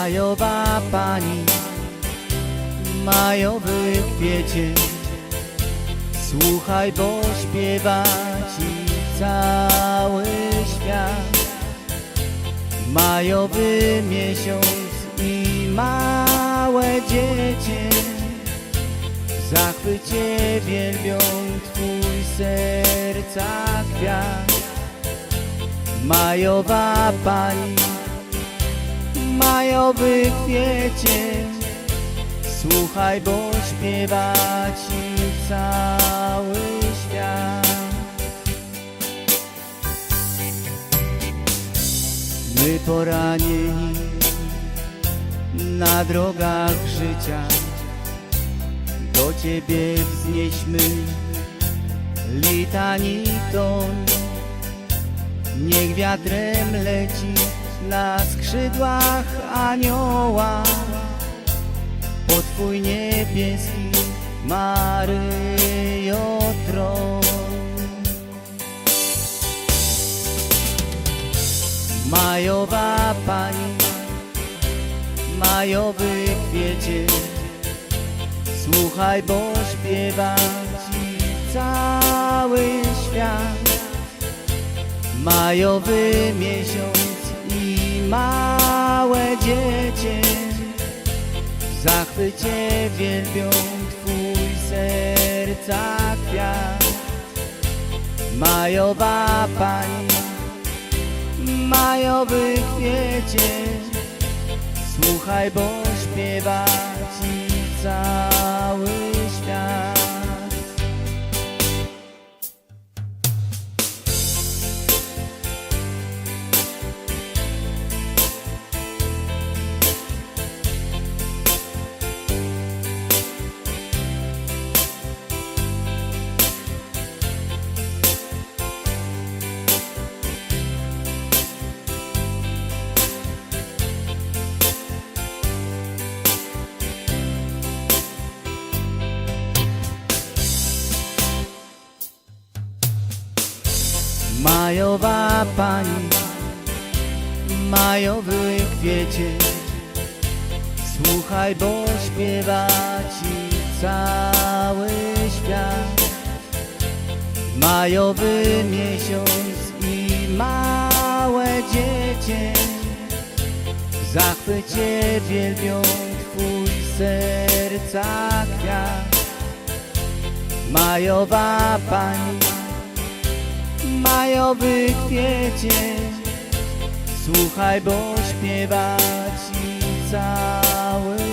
Majowa pani, majowy kwiecie, słuchaj, bo śpiewa ci cały świat. Majowy miesiąc i małe dziecię w zachwycie wielbią twój serca kwiat. Majowa pani, majowy kwiecie, słuchaj, bo śpiewa ci cały świat. My poranieni na drogach życia do Ciebie wznieśmy litanii ton. Niech wiatrem leci na skrzydłach anioła pod Twój niebieski Maryjo tron. Majowa pani, majowy kwiecie, słuchaj, bo śpiewa ci cały świat. Majowy miesiąc dziecię w zachwycie wielbią twój serca kwiat. Majowa pani, majowy kwiecie, słuchaj, bo śpiewa Majowa pani, majowy kwiecie, słuchaj, bo śpiewa ci cały świat. Majowy miesiąc i małe dziecię w zachwycie wielbią twój serca kwiat. Majowa pani, majowy kwiecie, słuchaj, bo śpiewa ci cały